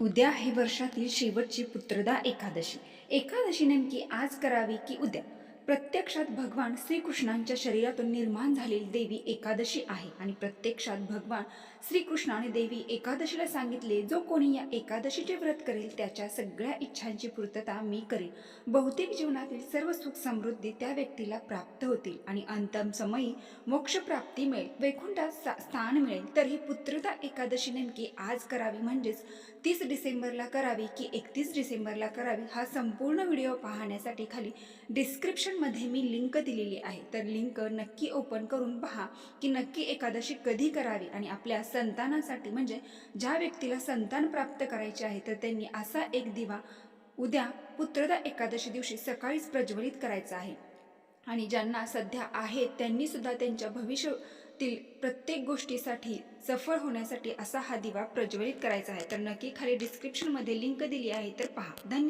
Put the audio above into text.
उद्या आहे वर्षातील शेवटची पुत्रदा एकादशी. एकादशी नेमकी आज करावी की उद्या? प्रत्यक्षात भगवान श्रीकृष्णांच्या शरीरातून निर्माण झालेली देवी एकादशी आहे. आणि प्रत्यक्षात भगवान श्रीकृष्णाने देवी एकादशीला सांगितले जो कोणी या एकादशीचे व्रत करेल त्याच्या सगळ्या इच्छांची पूर्तता मी करेन. भौतिक जीवनातील सर्व सुख समृद्धी त्या व्यक्तीला प्राप्त होतील आणि अंतम समयी मोक्षप्राप्ती मिळेल. वैकुंठात सा- स्थान मिळेल. तर ही पुत्रता एकादशी नेमकी आज करावी म्हणजेच तीस डिसेंबरला करावी की एकतीस डिसेंबरला करावी हा संपूर्ण व्हिडिओ पाहण्यासाठी खाली डिस्क्रिप्शन डिस्क्रिप्शनमध्ये मी लिंक दिलेली आहे. तर लिंक नक्की ओपन करून पहा की नक्की एकादशी कधी करावी आणि आपल्या संतानासाठी म्हणजे ज्या व्यक्तीला संतान प्राप्त करायचे आहे तर त्यांनी असा एक दिवा उद्या पुत्रदा एकादशी दिवशी सकाळीच प्रज्वलित करायचा आहे. आणि ज्यांना सध्या आहेत त्यांनी सुद्धा त्यांच्या भविष्यातील प्रत्येक गोष्टीसाठी सफळ होण्यासाठी असा हा दिवा प्रज्वलित करायचा आहे. तर नक्की खाली डिस्क्रिप्शनमध्ये लिंक दिली आहे तर पहा. धन्यवाद